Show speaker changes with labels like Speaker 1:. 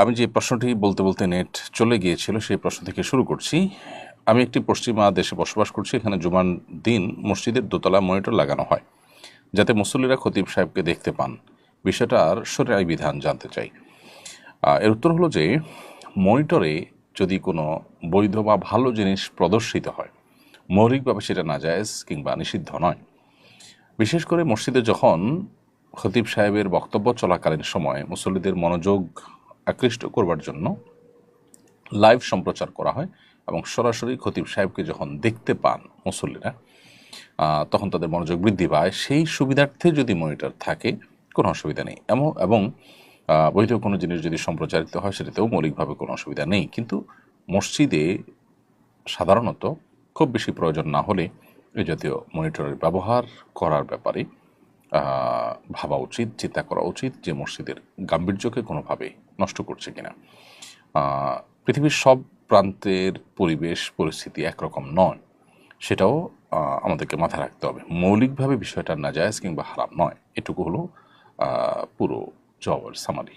Speaker 1: আমি যে প্রশ্নটি বলতে বলতে নেট চলে গিয়েছিল, সেই প্রশ্ন থেকে শুরু করছি। আমি একটি পশ্চিমা দেশে বসবাস করছি, এখানে জুমান দিন মসজিদের দোতলা মনিটর লাগানো হয়, যাতে মুসল্লিরা খতিব সাহেবকে দেখতে পান। বিষয়টার সরাই বিধান জানতে চাই। এর উত্তর হলো যে, মনিটরে যদি কোনো বৈধ বা ভালো জিনিস প্রদর্শিত হয়, মৌলিকভাবে সেটা না নাজায়েজ কিংবা নিষিদ্ধ নয়। বিশেষ করে মসজিদে যখন খতিব সাহেবের বক্তব্য চলাকালীন সময় মুসল্লিদের মনোযোগ আকৃষ্ট করবার জন্য লাইভ সম্প্রচার করা হয় এবং সরাসরি খতিব সাহেবকে যখন দেখতে পান মুসল্লিরা তখন তাদের মনোযোগ বৃদ্ধি পায়। সেই সুবিধার্থে যদি মনিটর থাকে, কোনো অসুবিধা নেই। এমন, এবং বৈধ কোনো জিনিস যদি সম্প্রচারিত হয়, সেটাতেও মৌলিকভাবে কোনো অসুবিধা নেই। কিন্তু মসজিদে সাধারণত খুব বেশি প্রয়োজন না হলে এই জাতীয় মনিটরের ব্যবহার করার ব্যাপারে ভাবা উচিত, চিন্তা করা উচিত যে মসজিদের গাম্ভীর্যকে কোনোভাবে নষ্ট করছে কিনা। পৃথিবীর সব প্রান্তের পরিবেশ, পরিস্থিতি একরকম নয়। সেটাও আমাদেরকে মাথায় রাখতে হবে। মৌলিকভাবে বিষয়টা নাজায়জ কিংবা হারাম নয়। এটুকু হলো পুরো জবর সামারি